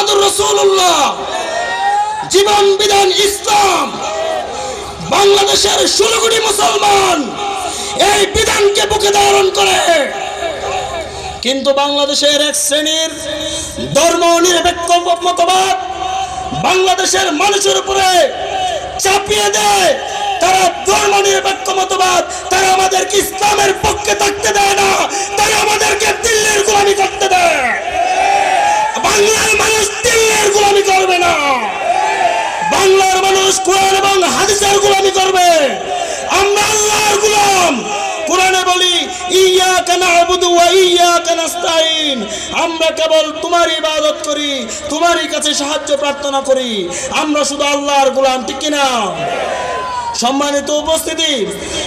মোহাম্মদুর রসুল্লাহ জীবন বিধান ইসলাম। বাংলাদেশের ষোলো কোটি মুসলমান এই বিধানকে বুকে ধারণ করে। কিন্তু বাংলাদেশের এক শ্রেণির ধর্ম নিরপেক্ষ মতবাদ বাংলাদেশের মানুষের উপরে চাপিয়ে দেয়। তারা ধর্ম নিরপেক্ষ মতবাদ, তারা আমাদেরকে ইসলামের পক্ষে থাকতে দেয় না তারা আমাদেরকে দিল্লির গোলামি করতে দেয় বাংলার মানুষ দিল্লির গোলামি করবে না। বাংলার মানুষ কোরআন এবং হাদিসের করবে। আমরা আল্লাহর কোরআনে বলি ইয়া আবুদু ওয়া ইয়া আমরা কেবল তোমার ইবাদত করি, তোমারই কাছে সাহায্য প্রার্থনা করি। আমরা শুধু আল্লাহর গোলাম, ঠিক কিনা? সম্মানিত উপস্থিতি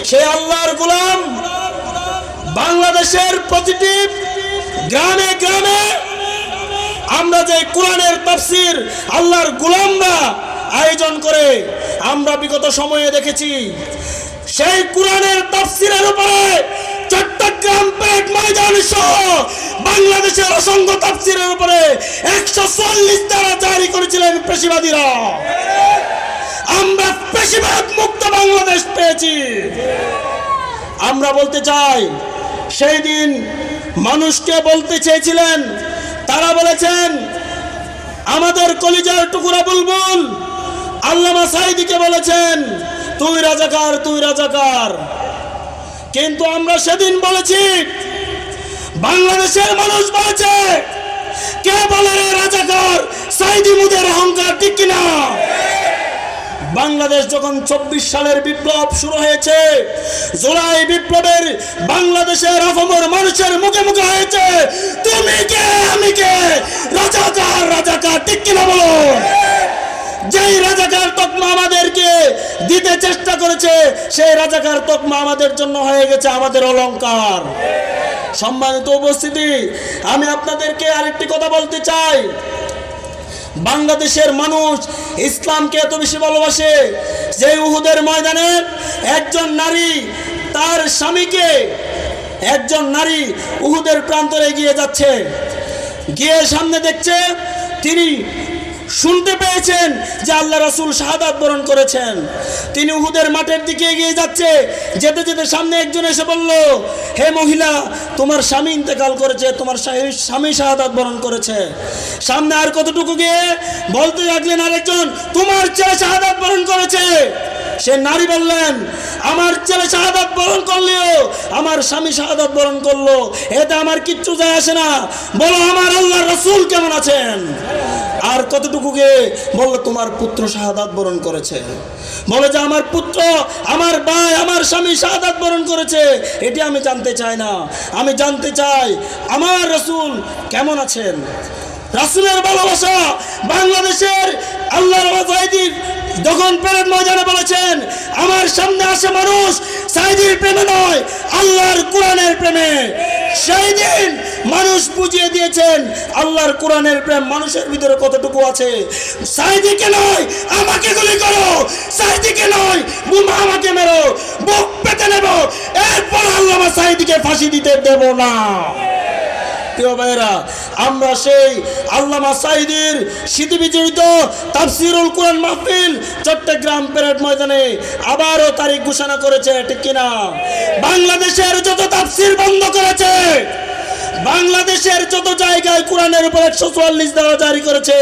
সেই আল্লাহর গোলাম বাংলাদেশের প্রতিটি গ্রামে গ্রামে আমরা যে কোরআনের তাফসির আল্লাহর গোলামরা আয়োজন করে, আমরা বিগত সময়ে দেখেছি, সেই কোরআনের তাফসিরের উপরে চট্টগ্রাম পেট ময়দান সহ বাংলাদেশের অসংখ্য তাফসিরের উপরে একশো চল্লিশ দ্বারা জারি করেছিলেন পেশিবাদীরা। আমরা পেশিবাদ মুক্ত বাংলাদেশ পেয়েছি। আমরা বলতে চাই, সেই দিন মানুষকে বলতে চেয়েছিলেন তারা বলেছেন, আমাদের কলিজার টুকুরা বুলবুল আল্লামা সাইদিকে বলেছেন, তুই রাজাকার তুই রাজাকার। কিন্তু আমরা সেদিন বলেছি, বাংলাদেশের মানুষ বলেছে, কে বলে রাজাকার সাইদি মুদের অহংকার ঠিক কিনা? বাংলাদেশ যখন চব্বিশ সালের বিপ্লব শুরু হয়েছে, জুলাই বিপ্লবের বাংলাদেশের আফমর মানুষের মুখে মুখে হয়েছে, তুমি কে? আমি কে? রাজাকার ঠিক কিনা বলো? যেই রাজাকার তকমা আমাদেরকে দিতে চেষ্টা করেছে, সেই রাজাকার তকমা আমাদের জন্য হয়ে গেছে আমাদের অলংকার সম্মানিত উপস্থিতি, আমি আপনাদেরকে আরেকটি কথা বলতে চাই। বাংলাদেশের মানুষ ইসলামকে এত বেশি ভালোবাসে যে উহুদের ময়দানে একজন নারী তার স্বামীকে একজন নারী উহুদের প্রান্তরে গিয়ে যাচ্ছে। গিয়ে সামনে দেখছে তিনি শুনতে পেয়েছেন যে আল্লাহ রাসূল শাহাদাত বরণ করেছেন। তিনি উহুদের মাঠের দিকে এগিয়ে যাচ্ছে, যেতে যেতে সামনে একজন এসে বলল, হে মহিলা, তোমার স্বামী ইন্তেকাল করেছে, তোমার স্বামী- শাহাদাত বরণ করেছে। সামনে আর কতটুকু গিয়ে বলতে লাগলেন আরেকজন, তোমার ছেলে শাহাদাত বরণ করেছে। সে নারী বললেন, আমার ছেলে শাহাদাত বরণ করলেও আমার স্বামী শাহাদাত বরণ করল। এতে আমার কিচ্ছু যায় আসে না। বলো, আমার আল্লাহ রসুল কেমন আছেন? আর কতটুকু গিয়ে বলল, তোমার পুত্র শাহাদাত বরণ করেছে। বলে যে, আমার পুত্র, আমার ভাই, আমার স্বামী শাহাদাত বরণ করেছে। এটি আমি জানতে চাই না। আমি জানতে চাই, আমার রসুল কেমন আছেন? রাসুলের ভালোবাসা বাংলাদেশের আল্লাহ যখন প্রেমের ময়দানে বলেছেন আমার সামনে আসে মানুষ, সাইদির প্রেমে নয়, আল্লাহর কোরআনের প্রেমে। সেই দিন মানুষ বুঝিয়ে দিয়েছেন, আল্লাহর কোরআনের প্রেম মানুষের ভিতরে কতটুকু আছে। সাইদিকে নয়, আমাকে গুলি করো। সাইদিকে নয়, বুমা আমাকে মেরো। বুক পেতে নেব। এরপর আল্লাহ আমার সাইদিকে ফাঁসি দিতে দেব না। প্রিয় ভাইয়েরা, আমরা সেই আল্লামা সাইদির স্মৃতি বিজড়িত তাফসিরুল কোরআন মাহফিল চট্টগ্রাম প্যারেড ময়দানে আবারও তারিখ ঘোষণা করেছে, ঠিক কিনা বাংলাদেশের যত তাফসির বন্ধ করেছে, বাংলাদেশের যত জায়গায় কোরআনের উপর একশো চুয়াল্লিশ দেওয়া জারি করেছে,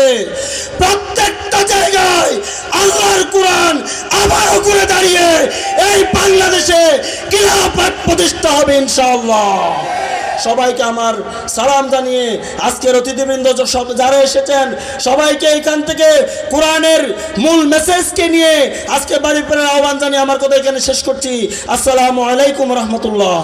প্রত্যেকটা জায়গায় আল্লাহর কোরআন আবারও করে দাঁড়িয়ে এই বাংলাদেশে কিলাফত প্রতিষ্ঠা হবে ইনশাআল্লাহ। সবাইকে আমার সালাম জানিয়ে আজকের অতিথিবৃন্দ সব যারা এসেছেন, সবাইকে এখান থেকে কোরআনের মূল মেসেজকে নিয়ে আজকে বাড়ি ফেরার আহ্বান জানিয়ে আমার কথা এখানে শেষ করছি। আসসালামু আলাইকুম রহমতুল্লাহ।